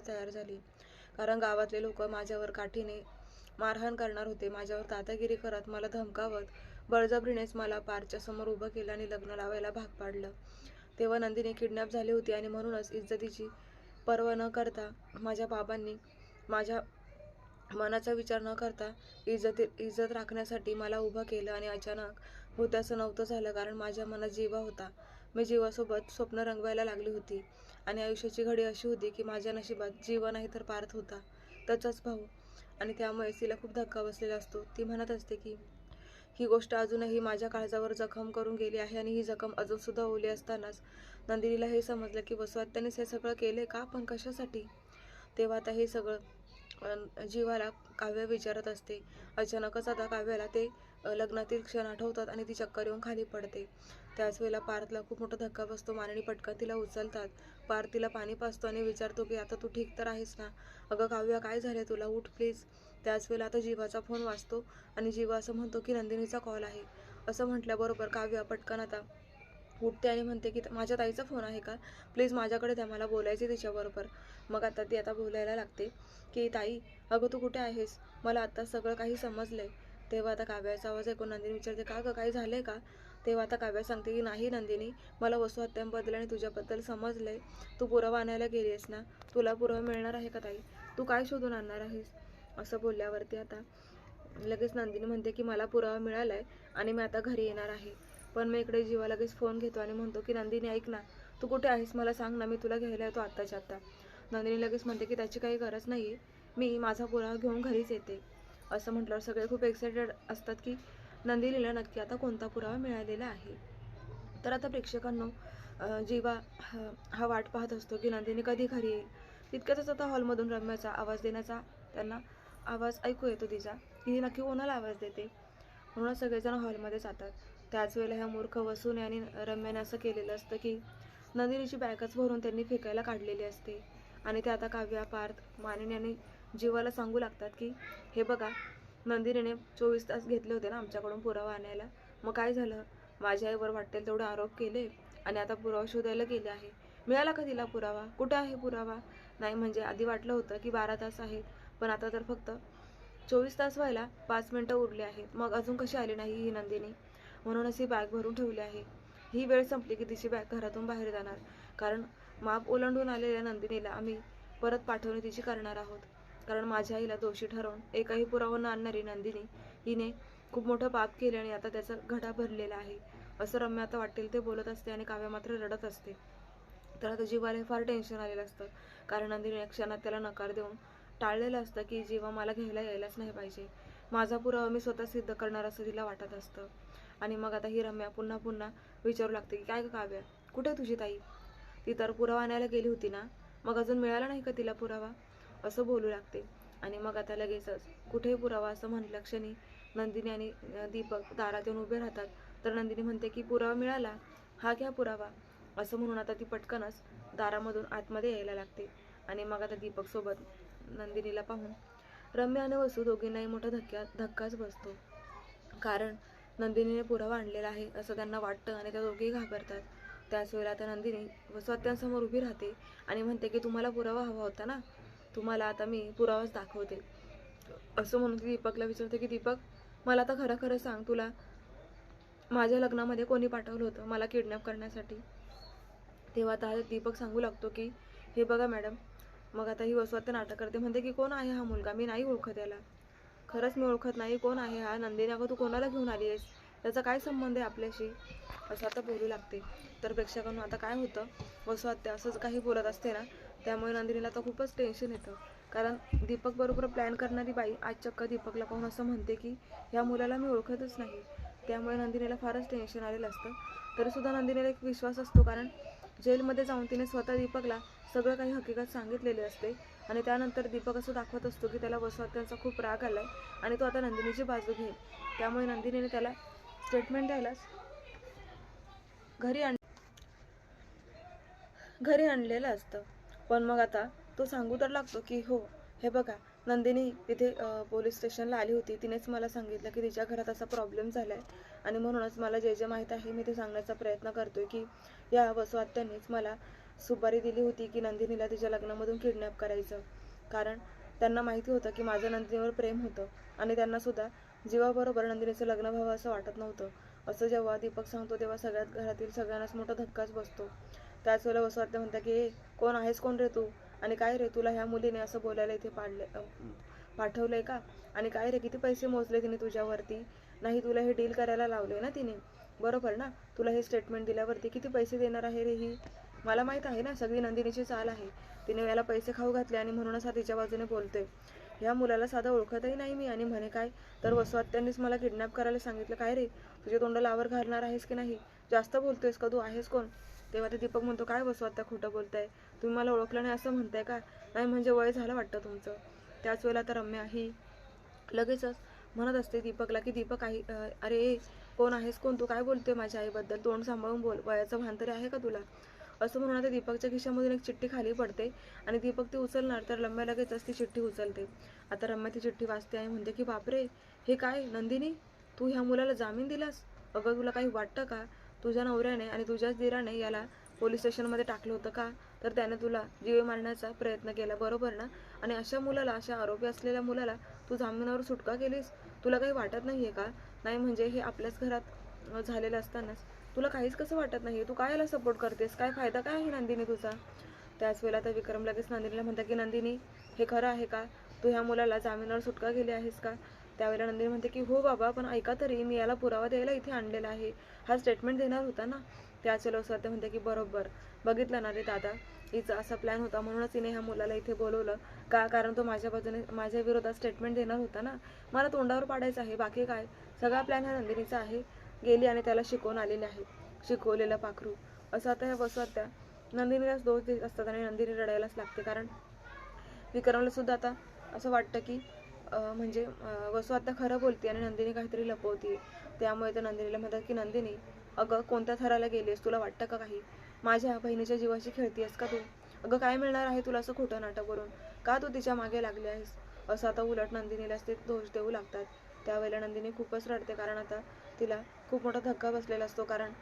तयार झाली. कारण गावातले लोक माझ्यावर काठीने मारहाण करणार होते. माझ्यावर तातागिरी करत मला धमकावत बळजबरीनेच मला पारच्या समोर उभं केलं आणि लग्न लावायला भाग पाडलं. तेव्हा नंदिनी किडनॅप झाली होती आणि म्हणूनच इज्जतीची पर्वा न करता माझ्या बाबांनी माझ्या मनाचा विचार न करता इज्जत इज्जत राखण्यासाठी मला उभं केलं आणि अचानक होत्याचं नव्हतं झालं कारण माझ्या मनात जीवा होता. मी जीवासोबत स्वप्न रंगवायला लागली होती. आणि आयुष्याची घडी अशी होती की माझ्या नशिबात जीव नाही तर पार्थ होता त्याचाच भाऊ. आणि त्यामुळे तिला खूप धक्का बसलेला असतो. ती म्हणत असते की ही गोष्ट अजूनही माझ्या काळजावर जखम करून गेली आहे आणि ही जखम अजूनसुद्धा ओली असतानाच नंदिनीला हे समजलं की वसुआत्यानेच हे सगळं केले का? पण कशासाठी? तेव्हा आता हे सगळं जीवाला काव्य विचारत असते. अचानकच आता काव्याला ते लग्नातील क्षण आठवतात आणि ती चक्कर येऊन खाली पडते. त्याच वेळेला पार्थला खूप मोठा धक्का बसतो. माननी पटकन तिला उचलतात. पार्थ तिला पाणी पाजतो आणि विचारतो की आता तू ठीक तर आहेस ना? अगं काव्या काय झालं तुला? उठ प्लीज त्याच वेळेला आता जीवाचा फोन वाचतो आणि जीवा असं म्हणतो की नंदिनीचा कॉल आहे. असं म्हटल्याबरोबर काव्या पटकन आता उठते आणि म्हणते की माझ्या ताईचा फोन आहे का? प्लीज माझ्याकडे द्या मला बोलायचे तिच्याबरोबर. मग आता ती आता बोलायला लागते की ताई अगं तू कुठे आहेस? मला आता सगळं काही समजलं आहे तेव्हा आता काव्याचा आवाज ऐकून नंदिनी विचारते का गं काही झालंय का? तेव्हा आता काव्या सांगते की नाही नंदिनी मला वस्तू हत्यांबद्दल आणि तुझ्याबद्दल समजलंय. तू पुरावा आणायला गेली आहेस ना? तुला पुरावा मिळणार आहे का ताई? तू काय शोधून आणणार आहेस? असं बोलल्यावरती आता लगेच नंदिनी म्हणते की मला पुरावा मिळालाय आणि मी आता घरी येणार आहे. पण मी इकडे जीवा लगेच फोन घेतो आणि म्हणतो की नंदिनी ऐक ना. तू कुठे आहेस? मला सांग ना. मी तुला घ्यायला येतो आत्ताच्या आत्ता. नंदिनी लगेच म्हणते की त्याची काही गरज नाही आहे मी माझा पुरावा घेऊन घरीच येते. असं म्हटल्यावर सगळे खूप एक्सायटेड असतात की नंदिनीला नक्की आता कोणता पुरावा मिळालेला आहे. तर आता प्रेक्षकांनो अं, जीवा ह- हा वाट पाहत असतो की नंदिनी कधी घरी येईल. तितक्यातच आता हॉलमधून रम्याचा आवाज देण्याचा त्यांना आवाज ऐकू येतो तिचा ही नक्की कोणाला आवाज देते? म्हणून सगळेजण हॉलमध्ये जातात. त्याच वेळेला ह्या मूर्ख वसून आणि रम्याने असं केलेलं असतं की नंदिनीची बॅगच भरून त्यांनी फेकायला काढलेली असते. आणि ते आता काव्या पार्थ मानिनी आणि जीवाला सांगू लागतात की हे बघा नंदिनीने चोवीस तास घेतले होते ना आमच्याकडून पुरावा आणायला. मग काय झालं? माझ्या आईवर वाटेल तेवढे आरोप केले आणि आता पुरावा शोधायला गेले आहे. मिळाला का तिला पुरावा? कुठं आहे पुरावा? नाही म्हणजे आधी वाटलं होतं की बारा तास आहेत पण आता तर फक्त चोवीस तास व्हायला पाच मिनटं उरले आहेत. मग अजून कशी आली नाही ही नंदिनी? म्हणूनच ही बॅग भरून ठेवली आहे. ही वेळ संपली की तिची बॅग घरातून बाहेर जाणार. कारण माप ओलांडून आलेल्या नंदिनीला आम्ही परत पाठवणी तिची करणार आहोत. कारण माझ्या आईला दोषी ठरवून एकही पुरावा न आणणारी नंदिनी हिने खूप मोठं पाप केले आणि आता त्याचा घडा भरलेला आहे. असं रम्य आता वाटेल ते बोलत असते आणि काव्या मात्र रडत असते. तर आता जीवाला हे फार टेन्शन आलेलं असतं. कारण नंदिनी क्षणात त्याला नकार देऊन टाळलेलं असतं की जीवा मला घ्यायला यायलाच नाही पाहिजे. माझा पुरावा मी स्वतः सिद्ध करणार असं तिला वाटत असतं. आणि मग आता ही रम्या पुन्हा पुन्हा विचारू लागते की काय का काव्या? कुठे आहे तुझी ताई? ती तर पुरावा आणायला गेली होती ना? मग अजून मिळाला नाही का तिला पुरावा? असं बोलू लागते. आणि मग आता लगेचच कुठे पुरावा असं म्हटल्या क्षणी नंदिनी आणि दीपक दारात येऊन उभे राहतात. तर नंदिनी म्हणते की पुरावा मिळाला? हा घ्या पुरावा. असं म्हणून आता ती पटकनच दारामधून आतमध्ये यायला लागते. आणि मग आता दीपक सोबत नंदिनीला पाहून रम्य आणि वसू दोघींनाही मोठा धक्क्या धक्काच बसतो. कारण नंदिनीने पुरावा आणलेला आहे असं त्यांना वाटतं आणि त्या दोघेही घाबरतात. त्याच वेळेला आता नंदिनी वसवात्यांसमोर उभी राहते आणि म्हणते की तुम्हाला पुरावा हवा होता ना? तुम्हाला आता मी पुरावाच दाखवते. असं म्हणून ती दीपकला विचारते की दीपक मला आता खरं खरं सांग तुला. माझ्या लग्नामध्ये कोणी पाठवलं होतं मला किडनॅप करण्यासाठी? तेव्हा आता दीपक सांगू लागतो की हे बघा मॅडम मग आता ही वसवात्य नाटक करते. म्हणते की कोण आहे हा मुलगा? मी नाही ओळखत याला. खरंच मी ओळखत नाही. कोण आहे हा? नंदिनी अगं तू कोणाला घेऊन आली आहेस? त्याचा काय संबंध आहे आपल्याशी? असं आता बोलू लागते. तर प्रेक्षकांना आता काय होतं? वसवात्य असंच काही बोलत असते ना त्यामुळे नंदिनीला तर खूपच टेन्शन येतं. कारण दीपक बरोबर प्लॅन करणारी बाई आज चक्क दीपकला पाहून असं म्हणते की ह्या मुलाला मी ओळखतच नाही. त्यामुळे नंदिनीला फारच टेन्शन आलेलं असतं. तरीसुद्धा नंदिनीला एक विश्वास असतो कारण जेलमध्ये जाऊन तिने स्वतः दीपकला सगळं काही हकीकत सांगितलेले असते आणि त्यानंतर दीपक असं दाखवत असतो की त्याला वसवात्यांचा खूप राग आला आहे आणि तो आता नंदिनीची बाजू घेईल. त्यामुळे नंदिनीने त्याला स्टेटमेंट द्यायलाच घरी आण घरी आणलेलं असतं. पण मग आता तो सांगू तर लागतो की हो हे बघा नंदिनी तिथे पोलीस स्टेशनला आली होती. तिनेच मला सांगितलं की तिच्या घरात असा प्रॉब्लेम झाला आहे आणि म्हणूनच मला जे जे माहीत आहे मी ते सांगण्याचा प्रयत्न करतोय की या वसवात्यांनीच मला सुपारी दिली होती की नंदिनीला तिच्या लग्नामधून किडनॅप करायचं. कारण त्यांना माहिती होतं की माझं नंदिनीवर प्रेम होतं आणि त्यांना सुद्धा जीवाबरोबर नंदिनीचं लग्न व्हावं असं वाटत नव्हतं. असं जेव्हा दीपक सांगतो तेव्हा सगळ्यात घरातील सगळ्यांनाच मोठा धक्काच बसतो. त्याच वेळेला वसुवात्या म्हणतात की कोण आहेस कोण रे तू? आणि काय रे तुला ह्या मुलीने असं बोलायला इथे पाडले पाठवलंय का? आणि काय रे किती पैसे मोजले तिने तुझ्यावरती? नाही तुला हे डील करायला लावले ना तिने. बरोबर ना? तुला हे स्टेटमेंट दिल्यावरती किती पैसे देणार आहे रे ही? मला माहीत आहे ना सगळी नंदिनीची चाल आहे. तिने याला पैसे खाऊ घातले आणि म्हणूनच हा तिच्या बाजूने बोलतोय. ह्या मुलाला साधा ओळखतही नाही मी. आणि म्हणे काय? तर वसवात्यांनीच मला किडनॅप करायला सांगितलं. काय रे तुझ्या तोंडाला आवर घालणार आहेस की नाही? जास्त बोलतोयस का तू? आहेस कोण? तेव्हा ते दीपक म्हणतो काय वसवात्या खोटं बोलताय? तुम्ही मला ओळखलं नाही असं म्हणताय का? नाही म्हणजे वय झालं वाटतं तुमचं. त्याच वेळेला तर रम्या ही लगेचच म्हणत असते दीपकला की दीपक आई अरे कोण आहेस? कोण? तू काय बोलतोय माझ्या आईबद्दल? तोंड सांभाळून बोल. वयाचं भान तरी आहे का तुला? असं म्हणून आता दीपकच्या खिशामधून एक चिठ्ठी खाली पडते आणि दीपक ती उचलणार तर रम्या लगेचच ती चिठ्ठी उचलते. आता रम्या ती चिठ्ठी वाचते आणि म्हणते की बापरे हे काय? नंदिनी तू ह्या मुलाला जामीन दिलास? अगं तुला काही वाटतं का? तुझ्या नवऱ्याने आणि तुझ्याच दिराने याला पोलीस स्टेशनमध्ये टाकलं होतं का? तर त्याने तुला जीव मारण्याचा प्रयत्न केला बरोबर ना? आणि अशा मुलाला अशा आरोपी असलेल्या मुलाला तू जामिनावर सुटका केलीस? तुला काही वाटत नाही आहे का? नाही म्हणजे हे आपल्याच घरात झालेलं असतानाच. तुला काहीच कसं वाटत नाही तू काय याला सपोर्ट करतेस? काय फायदा? काय आहे नंदिनी तुझा? त्याच वेळेला तर विक्रम लगेच नंदिनीला म्हणता की नंदिनी हे खरं आहे का? तू ह्या मुलाला जामिनावर सुटका केली आहेस का? त्यावेळेला नंदिनी म्हणते की हो बाबा पण ऐका तरी मी याला पुरावा द्यायला इथे आणलेला आहे. हा स्टेटमेंट देणार होता ना? त्याच वेळेला ते म्हणते की बरोबर. बघितलं ना रे दादा हिचा असा प्लॅन होता. म्हणूनच तिने ह्या मुलाला इथे बोलवलं. का? कारण तो माझ्या बाजूने माझ्या विरोधात स्टेटमेंट देणार होता ना? मला तोंडावर पाडायचं आहे. बाकी काय? सगळा प्लॅन हा नंदिनीचा आहे. गेली आणि त्याला शिकवून आलेले आहे. शिकवलेलं पाखरू. असं आता ह्या बसवत्या. नंदिनीलाच दोष देत असतात आणि नंदिनी रडायलाच लागते. कारण विक्रमला सुद्धा आता असं वाटतं की म्हणजे अं, वसू आता खरं बोलते आणि नंदिनी काहीतरी लपवते त्यामुळे तर नंदिनीला म्हणतात की नंदिनी अगं कोणत्या थराला गेलीस तुला वाटतं का काही? माझ्या बहिणीच्या जीवाशी खेळतीयस का तू? अगं काय मिळणार आहे तुला असं खोटं नाटक करून का तू तिच्यामागे लागली आहेस? असं आता उलट नंदिनीलाच ते दोष देऊ लागतात. त्यावेळेला नंदिनी खूपच रडते कारण आता तिला खूप मोठा धक्का बसलेला असतो कारण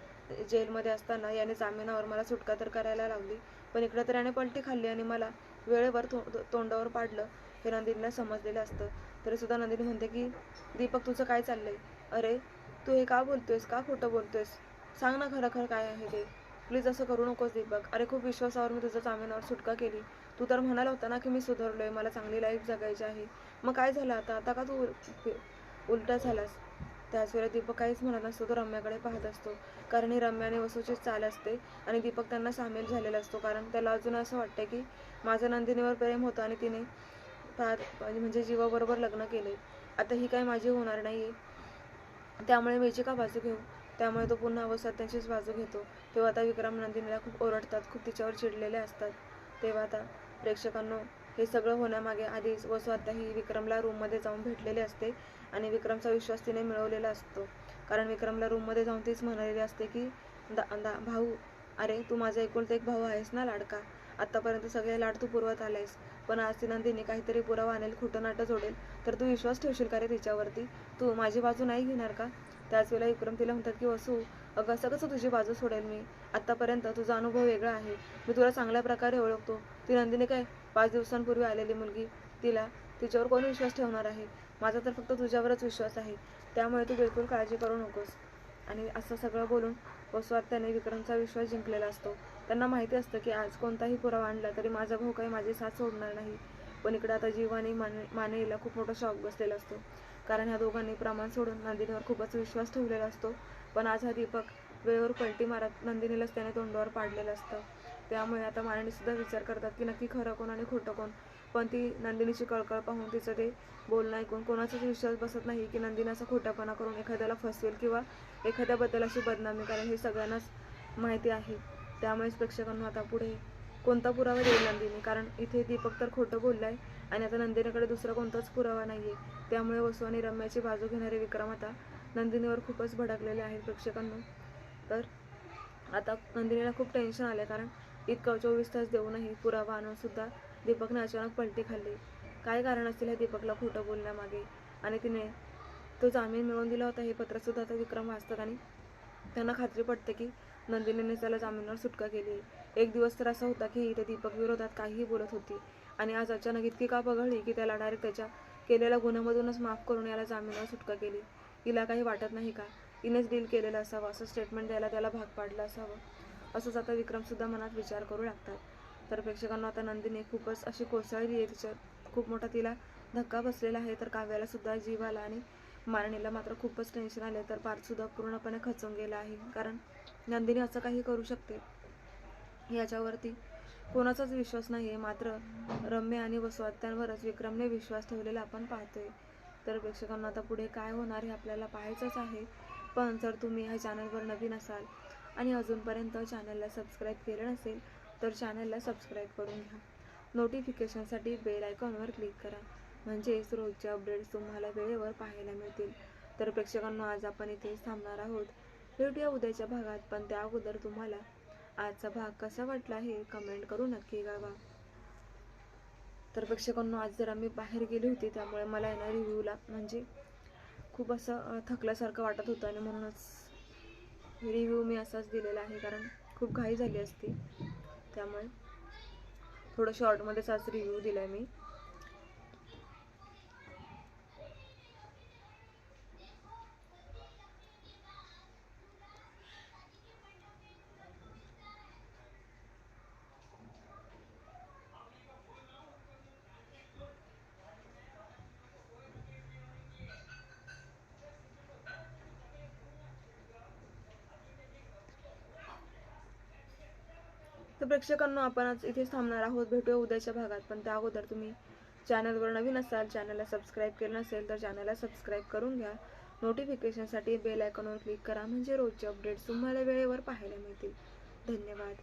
जेलमध्ये असताना याने जामिनावर मला सुटका तर करायला लावली पण इकडं तर याने पलटी खाल्ली आणि मला वेळेवर तो तोंडावर पाडलं हे नंदिनीला समजलेलं असतं. तरी सुद्धा नंदिनी म्हणते की दीपक तुझं काय चाललंय? अरे तू हे का बोलतोयस? का खोटं बोलतोयस? सांग ना खरं खरं काय आहे ते. प्लीज असं करू नकोस दीपक. अरे खूप विश्वासावर मी तुझं जामिनावर सुटका केली. तू तर म्हणाला होता ना की मी सुधारलोय मला चांगली लाईफ जगायची आहे. मग काय झालं आता? आता का तू उल- उलटा झालास? त्याच वेळेला दीपक काहीच म्हणत नसतो तो रम्याकडे पाहत असतो. कारण ही रम्याने वसूची वसूचीच चाल असते आणि दीपक त्यांना सामील झालेला असतो. कारण त्याला अजून असं वाटतं की माझं नंदिनीवर प्रेम होतं आणि तिने फार म्हणजे जीवाबरोबर लग्न केले आता ही काय माझी होणार नाही आहे त्यामुळे मिरची का बाजू घेऊ? त्यामुळे तो पुन्हा अवस्थात त्यांचीच बाजू घेतो. तेव्हा आता विक्रम नंदिनीला खूप ओरडतात खूप तिच्यावर चिडलेले असतात. तेव्हा आता प्रेक्षकांनो हे सगळं होण्यामागे आधीच वसू आता ही विक्रमला रूममध्ये जाऊन भेटलेली असते आणि विक्रमचा विश्वास तिने मिळवलेला असतो. कारण विक्रमला रूममध्ये जाऊन तीच म्हणालेली असते की दा दा भाऊ अरे तू माझा एकुलता एक भाऊ आहेस ना लाडका? आत्तापर्यंत सगळे लाड तू पुरवत आलायस. पण आज ती नंदिनी काहीतरी पुरावा आणेल खोटं नाटं जोडेल. तर तू विश्वास ठेवशील का रे तिच्यावरती? तू माझी बाजू नाही घेणार का? त्याच वेळेला विक्रम तिला म्हणतात की वसू अगं असं कसं तुझी बाजू सोडेल मी? आत्तापर्यंत तुझा अनुभव वेगळा आहे. मी तुला चांगल्या प्रकारे ओळखतो. ती नंदिनी काय? पाच दिवसांपूर्वी आलेली मुलगी तिला. तिच्यावर कोण विश्वास ठेवणार आहे? माझा तर फक्त तुझ्यावरच विश्वास आहे. त्यामुळे तू बिलकुल काळजी करू नकोस. आणि असं सगळं बोलून वसवात त्याने विक्रमचा विश्वास जिंकलेला असतो. त्यांना माहिती असतं की आज कोणताही पुरावा आणला तरी माझा भाऊ काही माझी साथ सोडणार नाही. पण इकडे आता जीव आणि माने मानेला खूप मोठा शॉक बसलेला असतो. कारण ह्या दोघांनी प्रमाण सोडून नंदिनीवर खूपच विश्वास ठेवलेला असतो. पण आज हा दीपक वेळेवर पलटी मारत नंदिनीलाच त्याने तोंडावर पाडलेलं असतं. त्यामुळे आता मानेने सुद्धा विचार करतात की नक्की खरं कोण आणि खोटं कोण. पण ती नंदिनीची कळकळ पाहून तिचं ते बोलणं ऐकून कोणाचाच विश्वास बसत नाही की नंदिनी असं खोटापणा करून एखाद्याला फसवेल किंवा एखाद्याबद्दल अशी बदनामी करेल हे सगळ्यांनाच माहिती आहे. त्यामुळेच प्रेक्षकांना आता पुढे कोणता पुरावा देईल नंदिनी? कारण इथे दीपक तर खोटं बोललाय आणि आता नंदिनीकडे दुसरा कोणताच पुरावा नाहीये. त्यामुळे वसू आणि रम्याची बाजू घेणारे विक्रम आता नंदिनीवर खूपच भडकलेले आहेत प्रेक्षकांना. तर आता नंदिनीला खूप टेन्शन आलं कारण इतकं चोवीस तास देऊनही पुरावा आणून सुद्धा दीपकने अचानक पलटी खाल्ली. काय कारण असतील हे दीपकला खोटं बोलण्यामागे? आणि तिने तो जामीन मिळवून दिला होता हे पत्रसुद्धा आता विक्रम वाचतात आणि त्यांना खात्री पडते की नंदिनीने त्याला जामिनावर सुटका केली. एक दिवस तर असा होता की ही त्या दीपक विरोधात काहीही बोलत होती. आणि आज अचानक इतकी का पगळली की त्याला डायरेक्ट त्याच्या केलेल्या गुन्ह्यामधूनच माफ करून याला जामिनावर सुटका केली. तिला काही वाटत नाही का? तिनेच डील केलेलं असावं असं स्टेटमेंट द्यायला त्याला भाग पाडलं असावं. असंच आता विक्रमसुद्धा मनात विचार करू लागतात. तर प्रेक्षकांना आता नंदिनी खूपच अशी कोसळली आहे तिच्यात. खूप मोठा तिला धक्का बसलेला आहे तर काव्याला सुद्धा जीवाला आणि मारणीला मात्र खूपच टेन्शन आले तर पार्थसुद्धा पूर्णपणे खचून गेला आहे. कारण नंदिनी असं काही करू शकते? याच्यावरती कोणाचाच विश्वास नाही आहे मात्र रम्य आणि वसवात्यांवरच विक्रमने विश्वास ठेवलेला आपण पाहतोय. तर प्रेक्षकांना आता पुढे काय होणार हे आपल्याला पाहायचंच आहे. पण जर तुम्ही ह्या चॅनलवर नवीन असाल आणि अजूनपर्यंत चॅनलला सबस्क्राईब केलं नसेल तर चॅनलला सबस्क्राईब करून घ्या. नोटिफिकेशनसाठी बेल आयकॉनवर क्लिक करा. म्हणजेच रोजचे अपडेट्स तुम्हाला वेळेवर पाहायला मिळतील. तर प्रेक्षकांना आज आपण इथेच थांबणार आहोत. भेटूया उद्याच्या भागात पण त्या अगोदर तुम्हाला आजचा भाग कसा वाटला हे कमेंट करू नक्की गावा तर प्रेक्षकांनो आज जरा मी बाहेर गेली होती त्यामुळे मला आहे ना रिव्ह्यूला म्हणजे खूप असं थकल्यासारखं वाटत होतं आणि म्हणूनच रिव्ह्यू मी असाच दिलेला आहे कारण खूप घाई झाली असती. त्यामुळे थोडं शॉर्टमध्येच आज रिव्ह्यू दिला आहे मी. तर प्रेक्षकांना आपण आज इथेच थांबणार आहोत. भेटूया उद्याच्या भागात. पण त्या अगोदर तुम्ही चॅनलवर नवीन असाल चॅनलला सबस्क्राईब केलं नसेल तर चॅनलला सबस्क्राईब करून घ्या. नोटिफिकेशनसाठी बेल आयकॉनवर क्लिक करा. म्हणजे रोजचे अपडेट्स तुम्हाला वेळेवर पाहायला मिळतील. धन्यवाद.